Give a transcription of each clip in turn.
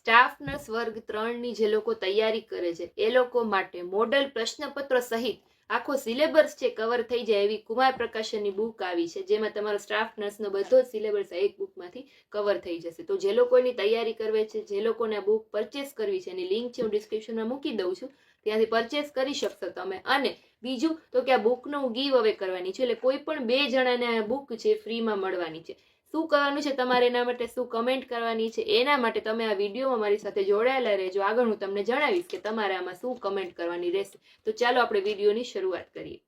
Staff nurse વર્ગ ત્રણની જે લોકો તૈયારી કરે છે, એ લોકો માટે મોડલ પ્રશ્નપત્ર સહિત આખો સિલેબસ છે કવર થઈ જાય એવી કુમાર પ્રકાશનની બુક આવી છે, જેમાં તમારો સ્ટાફ નર્સનો બધો જ સિલેબસ એક બુકમાંથી કવર થઈ જશે. તો જે લોકોની તૈયારી કરવે છે, જે લોકોને આ બુક પરચેસ કરવી છે, એની લિંક છે, હું ડિસ્ક્રિપ્શનમાં મૂકી દઉં છું, ત્યાંથી પરચેસ કરી શકશો તમે. અને બીજું, તો કે આ બુકનો હું ગીવ અવે કરવાની છે, એટલે કોઈ પણ બે જણાને આ બુક છે ફ્રીમાં મળવાની છે. શું કરવાનું છે તમારે એના માટે, શું કમેન્ટ કરવાની છે, એના માટે તમે આ વિડીયોમાં મારી સાથે જોડાયેલા રહેજો. આગળ હું તમને જણાવીશ કે તમારે આમાં શું કમેન્ટ કરવાની રહેશે. તો ચાલો આપણે વિડીયોની શરૂઆત કરીએ.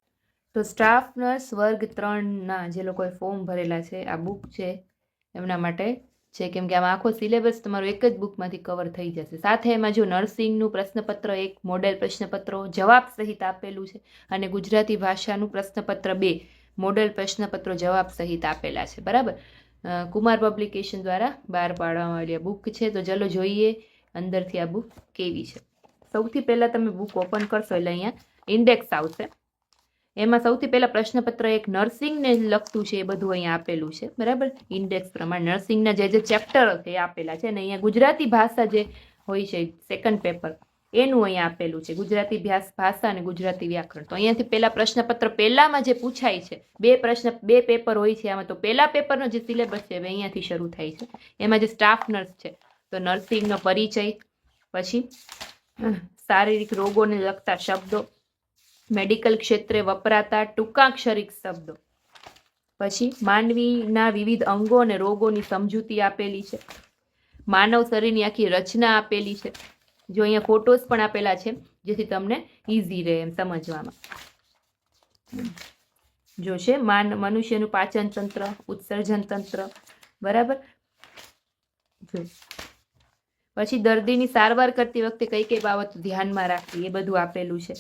તો સ્ટાફ નર્સ વર્ગ ત્રણના જે લોકોએ ફોર્મ ભરેલા છે, આ બુક છે, એમના માટે છે કેમ કે આમાં આખો સિલેબસ તમારો એક જ બુકમાંથી કવર થઈ જશે. સાથે એમાં જો નર્સિંગનું પ્રશ્નપત્ર, એક મોડેલ પ્રશ્નપત્રો, જવાબ સહિત આપેલું છે અને ગુજરાતી ભાષાનું પ્રશ્નપત્ર બે મોડેલ પ્રશ્નપત્રો, જવાબ સહિત આપેલા છે. બરાબર? કુમાર પબ્લિકેશન દ્વારા બહાર પાડવામાં આવેલી આ બુક છે. તો ચલો જોઈએ અંદરથી આ બુક કેવી છે. સૌથી પહેલાં તમે બુક ઓપન કરશો એટલે અહીંયા ઇન્ડેક્સ આવશે. એમાં સૌથી પહેલાં પ્રશ્નપત્ર એક નર્સિંગને લગતું છે, એ બધું અહીંયા આપેલું છે. બરાબર? ઇન્ડેક્સ પ્રમાણે નર્સિંગના જે જે ચેપ્ટર છે, એ આપેલા છે. અને અહીંયા ગુજરાતી ભાષા જે હોય છે સેકન્ડ પેપર એનું અહીંયા આપેલું છે, ગુજરાતી ભ્યાસ ભાષા અને ગુજરાતી વ્યાકરણ. તો અહીંયાથી પહેલા પ્રશ્નપત્ર પહેલામાં જે પૂછાય છે, બે પ્રશ્ન, બે પેપર હોય છે આમાં, તો પહેલા પેપરનો જે સિલેબસ છે, હવે અહીંયાથી શરૂ થાય છે. એમાં જે સ્ટાફ નર્સ છે, તો નર્સિંગનો પરિચય, પછી શારીરિક રોગોને લગતા શબ્દો, મેડિકલ ક્ષેત્રે વપરાતા ટૂંકાક્ષરિક શબ્દો, પછી માનવીના વિવિધ અંગો અને રોગોની સમજૂતી આપેલી છે, માનવ શરીરની આખી રચના આપેલી છે જો અહીંયા ફોટોસ પણ આપેલા છે, જેથી તમને ઇઝી રહે એમ સમજવામાં. જોશે માન, મનુષ્યનું પાચન તંત્ર, ઉત્સર્જન તંત્ર, બરાબર? જો. પછી દર્દીની સારવાર કરતી વખતે કઈ કઈ બાબતો ધ્યાનમાં રાખવી, એ બધું આપેલું છે.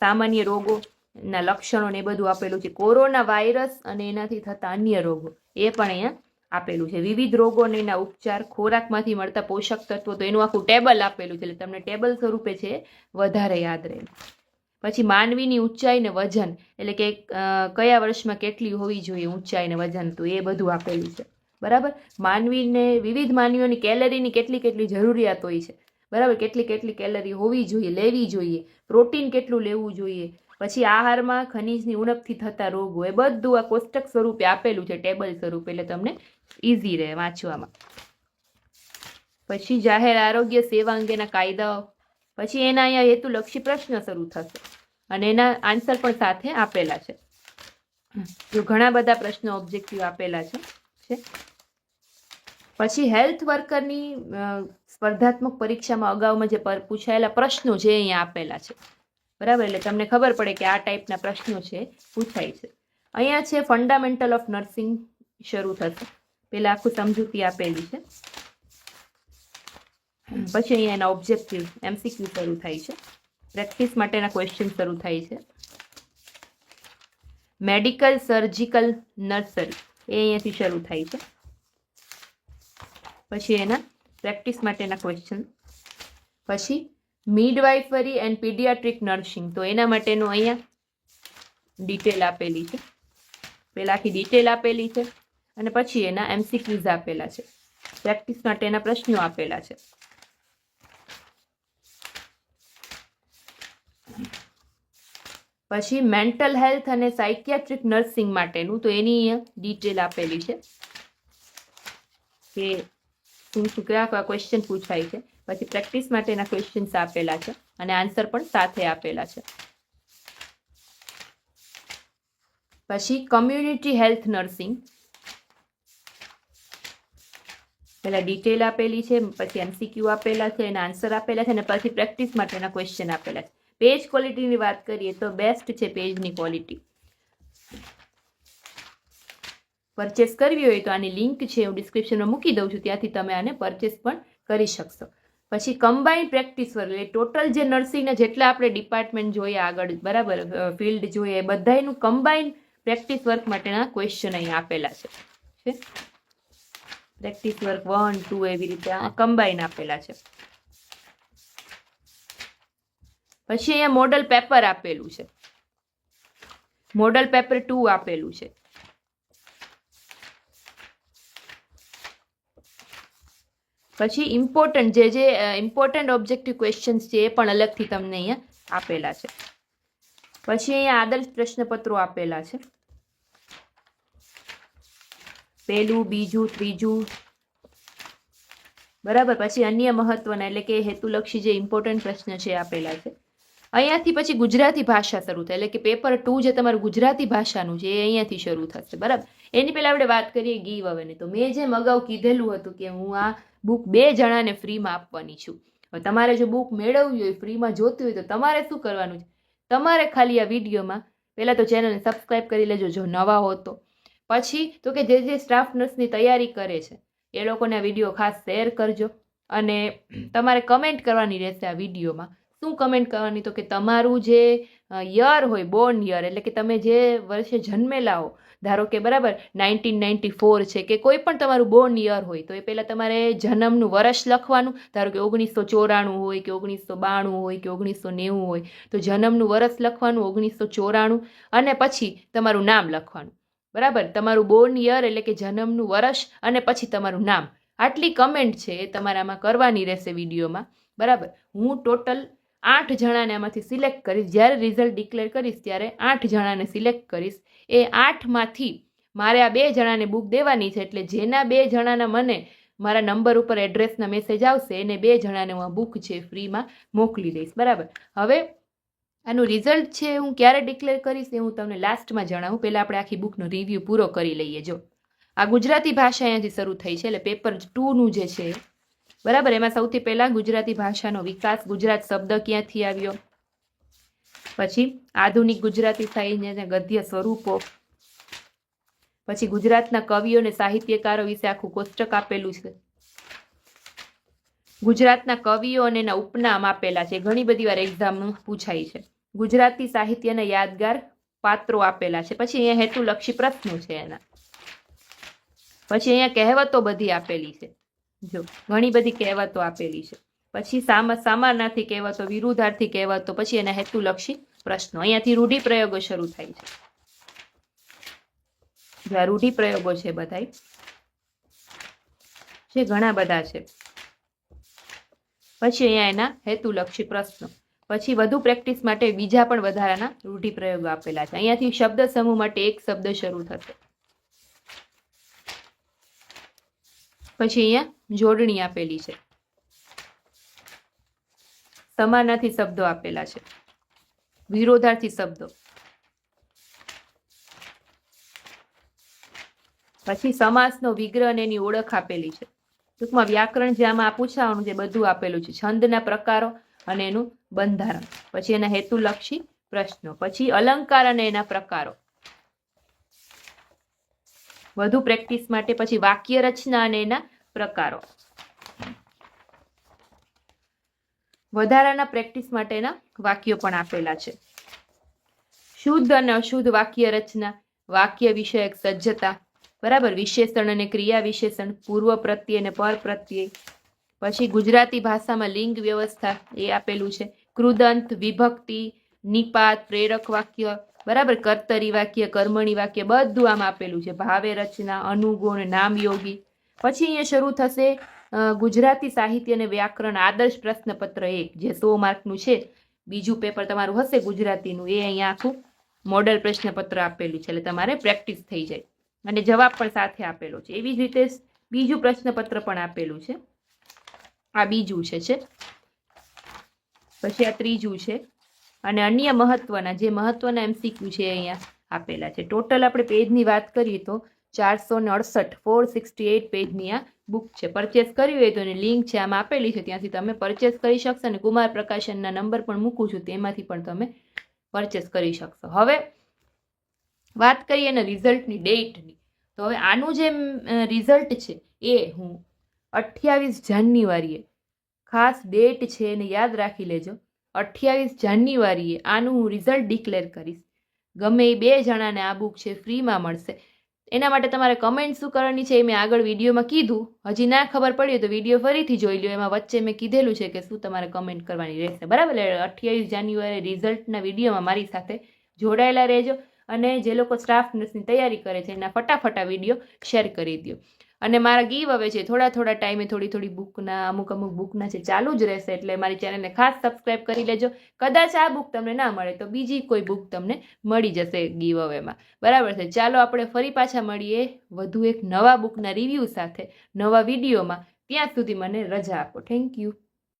સામાન્ય રોગો ના લક્ષણો ને એ બધું આપેલું છે. કોરોના વાયરસ અને એનાથી થતા અન્ય રોગો, એ પણ અહીંયા આપેલું છે. વિવિધ રોગોના ઉપચાર ખોરાકમાંથી મળતા પોષક તત્વો, તો એનું આખું ટેબલ આપેલું છે. એટલે તમને ટેબલ સ્વરૂપે છે, વધારે યાદ રહે. પછી માનવીની ઊંચાઈ ને વજન, એટલે કે કયા વર્ષમાં કેટલી હોવી જોઈએ ઊંચાઈ ને વજન, તો એ બધું આપેલું છે. બરાબર? માનવીને, વિવિધ માનવીઓની કેલરીની કેટલી કેટલી જરૂરિયાત હોય છે. બરાબર? કેટલી કેટલી કેલરી હોવી જોઈએ, લેવી જોઈએ, પ્રોટીન કેટલું લેવું જોઈએ, પછી આહારમાં ખનીજની ઉણપથી થતા રોગો, એ બધું આ કોષ્ટક સ્વરૂપે આપેલું છે, ટેબલ સ્વરૂપે. એટલે તમને ઇઝી રહે વાંચવામાં. પછી જાહેર આરોગ્ય સેવા અંગેના કાયદાઓ. પછી એના અહીંયા હેતુલક્ષી પ્રશ્ન શરૂ થશે. અને એના આન્સર પણ સાથે આપેલા છે. જો ઘણા બધા પ્રશ્નો ઓબ્જેક્ટિવ આપેલા છે પછી હેલ્થ વર્કરની સ્પર્ધાત્મક પરીક્ષામાં અગાઉમાં જે પૂછાયેલા પ્રશ્નો છે અહીંયા આપેલા છે. બરાબર? એટલે તમને ખબર પડે કે આ ટાઈપના પ્રશ્નો છે, પૂછાય છે. અહીંયા છે ફંડામેન્ટલ ઓફ નર્સિંગ શરૂ થશે. પેલા આખું સમજૂતી આપેલી છે. પછી અહીંયા એના ઓબ્જેક્ટિવ એમસીક્યુ શરૂ થાય છે. પ્રેક્ટિસ માટેના ક્વેશ્ચન શરૂ થાય છે. મેડિકલ સર્જિકલ નર્સરી એ અહીંયાથી શરૂ થાય છે. પછી એના પ્રેક્ટિસ માટેના ક્વેશ્ચન પછી મિડવાઇફરી એન્ડ પીડિયાટ્રિક નર્સિંગ તો એના માટેનું અહીંયા ડિટેલ આપેલી છે. પહેલા આખી ડિટેલ આપેલી છે. અને પછી એના એમસીક્યુઝ આપેલા છે. પ્રેક્ટિસ માટેના પ્રશ્નો આપેલા છે. પછી મેન્ટલ હેલ્થ અને સાયકિયાટ્રિક નર્સિંગ માટેનું, તો એની ડિટેલ આપેલી છે કે શું શું, કયા ક્વેશ્ચન પૂછાય છે. પછી પ્રેક્ટિસ માટેના ક્વેશ્ચન્સ આપેલા છે અને આન્સર પણ સાથે આપેલા છે. પછી કમ્યુનિટી હેલ્થ નર્સિંગ પહેલા ડિટેલ આપેલી છે, પછી એમસીક્યુ આપેલા છે એના આન્સર આપેલા છે, અને પછી પ્રેક્ટિસ માટેના ક્વેશ્ચન આપેલા છે. પેજ ક્વોલિટીની વાત કરીએ તો બેસ્ટ છે પેજની ક્વોલિટી પરચેસ કરવી હોય તો આની લિંક છે, હું ડિસ્ક્રિપ્શનમાં મૂકી દઉં છું, ત્યાંથી તમે આને પરચેસ પણ કરી શકશો. પછી કમ્બાઈન પ્રેક્ટિસ વર્ક એટલે ટોટલ જે નર્સિંગના જેટલા આપણે ડિપાર્ટમેન્ટ જોઈએ આગળ, બરાબર ફિલ્ડ જોઈએ બધાનું કમ્બાઈન પ્રેક્ટિસ વર્ક માટેના ક્વેશ્ચન અહીંયા આપેલા છે. પ્રેક્ટિસ વર્ક વન, ટુ એવી રીતે કમ્બાઈન આપેલા છે. પછી અહીંયા મોડલ પેપર આપેલું છે. મોડલ પેપર ટુ આપેલું છે. પછી ઇમ્પોર્ટન્ટ જે જે ઇમ્પોર્ટન્ટ ઓબ્જેક્ટિવ ક્વેશ્ચન્સ છે એ પણ અલગથી તમને અહીંયા આપેલા છે. પછી અહીંયા આદર્શ પ્રશ્નપત્રો આપેલા છે. પહેલું બીજું, ત્રીજું. બરાબર? પછી અન્ય મહત્વના, એટલે કે હેતુલક્ષી જે ઇમ્પોર્ટન્ટ પ્રશ્ન છે આપેલા છે. અહીંયાથી પછી ગુજરાતી ભાષા શરૂ થાય, એટલે કે પેપર ટુ જે તમારું ગુજરાતી ભાષાનું છે, એ અહીંયાથી શરૂ થશે. બરાબર? એની પહેલાં આપણે વાત કરીએ ગીવ અવેની તો મેં જેમ અગાઉ કીધેલું હતું કે હું આ બુક બે જણાને ફ્રીમાં આપવાની છું. હવે તમારે જો બુક મેળવવી હોય ફ્રીમાં જોતી હોય, તો તમારે શું કરવાનું છે? તમારે ખાલી આ વિડીયોમાં પહેલાં તો ચેનલને સબસ્ક્રાઈબ કરી લેજો, જો નવા હો તો. પછી તો કે જે જે સ્ટાફ નર્સની તૈયારી કરે છે, એ લોકોને વીડિયો ખાસ શેર કરજો. અને તમારે કમેન્ટ કરવાની રહેશે આ વિડીયોમાં શું કમેન્ટ કરવાની? તો કે તમારું જે યર હોય બોર્ન યર, એટલે કે તમે જે વર્ષે જન્મેલા હો, ધારો કે બરાબર નાઇન્ટીન નાઇન્ટી ફોર છે, કે કોઈ પણ તમારું બોર્ન યર હોય, તો એ પહેલાં તમારે જન્મનું વર્ષ લખવાનું. ધારો કે ઓગણીસો ચોરાણું હોય, કે ઓગણીસો બાણું હોય, કે ઓગણીસો નેવું હોય, તો જન્મનું વર્ષ લખવાનું ઓગણીસો ચોરાણું. અને પછી તમારું નામ લખવાનું. બરાબર? તમારું બોર્ન યર એટલે કે જન્મનું વર્ષ અને પછી તમારું નામ. આટલી કમેન્ટ છે એ તમારામાં કરવાની રહેશે વિડીયોમાં. બરાબર? હું ટોટલ આઠ જણાને આમાંથી સિલેક્ટ કરીશ. જ્યારે રિઝલ્ટ ડિક્લેર કરીશ ત્યારે આઠ જણાને સિલેક્ટ કરીશ. એ આઠમાંથી મારે આ બે જણાને બુક દેવાની છે એટલે જેના બે જણાના મને મારા નંબર ઉપર એડ્રેસના મેસેજ આવશે, એને બે જણાને હું આ બુક છે ફ્રીમાં મોકલી દઈશ. બરાબર? હવે આનું રિઝલ્ટ છે હું ક્યારે ડિક્લેર કરીશ એ હું તમને લાસ્ટમાં જણાવું. પહેલાં આપણે આખી બુકનો રિવ્યૂ પૂરો કરી લઈએ, જો. આ ગુજરાતી ભાષા અહીંયાથી શરૂ થઈ છે એટલે પેપર ટુનું જે છે, બરાબર? એમાં સૌથી પહેલાં ગુજરાતી ભાષાનો વિકાસ, ગુજરાત શબ્દ ક્યાંથી આવ્યો? પછી આધુનિક ગુજરાતી સાહિત્યના ગદ્ય સ્વરૂપો. પછી ગુજરાતના કવિઓ અને સાહિત્યકારો વિશે આખું કોષ્ટક આપેલું છે. ગુજરાતના કવિઓ અને એના ઉપનામ આપેલા છે. ઘણી બધી વાર એક્ઝામ પૂછાય છે. ગુજરાતી સાહિત્યને યાદગાર પાત્રો આપેલા છે. પછી અહીંયા હેતુલક્ષી પ્રશ્નો છે એના. પછી અહીંયા કહેવતો બધી આપેલી છે. જો, ઘણી બધી કહેવતો આપેલી છે. પછી સામા, સામાનાર્થી કહેવતો, વિરુદ્ધાર્થી કહેવતો, પછી એના હેતુલક્ષી પ્રશ્નો. અહીંયાથી રૂઢિપ્રયોગો શરૂ થાય છે. જ્યાં રૂઢિપ્રયોગો છે બધાય, જે ઘણા બધા છે. પછી અહીંયા એના હેતુલક્ષી પ્રશ્નો. પછી વધુ પ્રેક્ટિસ માટે બીજા પણ વધારાના રૂઢિપ્રયોગો આપેલા છે. અહીંયાથી શબ્દ સમૂહ માટે એક શબ્દ શરૂ થશે. પછી અહીંયા જોડણી આપેલી છે. સમાનાર્થી શબ્દો આપેલા છે. વિરોધાર્થી શબ્દો. પછી સમાસનો વિગ્રહ અને એની ઓળખ આપેલી છે. ટૂંકમાં વ્યાકરણ જે આમાં પૂછાવાનું જે બધું આપેલું છે. છંદના પ્રકારો અને એનું બંધારણ. પછી એના હેતુલક્ષી પ્રશ્નો. પછી અલંકાર અને એના પ્રકારો. વધુ પ્રેક્ટિસ માટે પછી વાક્ય રચના અને એના પ્રકારો. વધારાના પ્રેક્ટિસ માટેના વાક્યો પણ આપેલા છે. શુદ્ધ અને અશુદ્ધ વાક્ય રચના, વાક્ય વિષયક સજ્જતા, બરાબર? વિશેષણ અને ક્રિયા વિશેષણ, પૂર્વ પ્રત્યય અને પર પ્રત્યય. પછી ગુજરાતી ભાષામાં લિંગ વ્યવસ્થા એ આપેલું છે. કૃદંત વિભક્તિ, નિપાત, પ્રેરક વાક્ય, બરાબર કર્તરી વાક્ય, કર્મણી વાક્ય, બધું આમ આપેલું છે. ભાવે રચના, અનુગુણ, નામયોગી. પછી અહીંયા શરૂ થશે ગુજરાતી સાહિત્ય અને વ્યાકરણ આદર્શ પ્રશ્નપત્ર એક, જે સો માર્કનું છે. બીજું પેપર તમારું હશે ગુજરાતીનું. એ અહીંયા આખું મોડલ પ્રશ્નપત્ર આપેલું છે. એટલે તમારે પ્રેક્ટિસ થઈ જાય. અને જવાબ પણ સાથે આપેલો છે. એવી જ રીતે બીજું પ્રશ્નપત્ર પણ આપેલું છે. આ બીજું છે છે. પછી આ ત્રીજું છે. અને અન્ય મહત્વના, જે મહત્વના એમસીક્યુ છે અહીંયા આપેલા છે. ટોટલ આપણે પેજની વાત કરીએ તો ચારસો ને અડસઠ ફોર સિક્સટી એઇટ પેજની આ બુક છે. પરચેસ કરવી હોય તો એની લિંક છે, આમાં આપેલી છે. ત્યાંથી તમે પરચેસ કરી શકશો અને કુમાર પ્રકાશનના નંબર પણ મૂકું છું, તેમાંથી પણ તમે પરચેસ કરી શકશો. હવે વાત કરીએ એના રિઝલ્ટની ડેટની તો હવે આનું જે રિઝલ્ટ છે એ હું અઠ્યાવીસ જાન્યુઆરીએ ખાસ ડેટ છે એને યાદ રાખી લેજો. અઠ્યાવીસ જાન્યુઆરીએ આનું હું રિઝલ્ટ ડિક્લેર કરીશ. ગમે એ બે જણાને આ બુક છે ફ્રીમાં મળશે. એના માટે તમારે કમેન્ટ શું કરવાની છે એ મેં આગળ વિડીયોમાં કીધું. હજી ના ખબર પડી તો વીડિયો ફરીથી જોઈ લો એમાં વચ્ચે મેં કીધેલું છે કે શું તમારે કમેન્ટ કરવાની રહેશે. બરાબર? અઠ્યાવીસ જાન્યુઆરી રિઝલ્ટના વિડીયોમાં મારી સાથે જોડાયેલા રહેજો અને જે લોકો સ્ટાફ નર્સની તૈયારી કરે છે એના ફટાફટ વીડિયો શેર કરી દો અને મારા ગીવ હવે છે, થોડા થોડા ટાઈમે થોડી થોડી બુકના, અમુક અમુક બુકના છે, ચાલુ જ રહેશે, એટલે મારી ચેનલને ખાસ સબસ્ક્રાઈબ કરી લેજો. કદાચ આ બુક તમને ના મળે, તો બીજી કોઈ બુક તમને મળી જશે ગીવ અવેમાં. બરાબર છે, ચાલો આપણે ફરી પાછા મળીએ વધુ એક નવા બુકના રિવ્યૂ સાથે, નવા વિડીયોમાં. ત્યાં સુધી મને રજા આપો. Thank you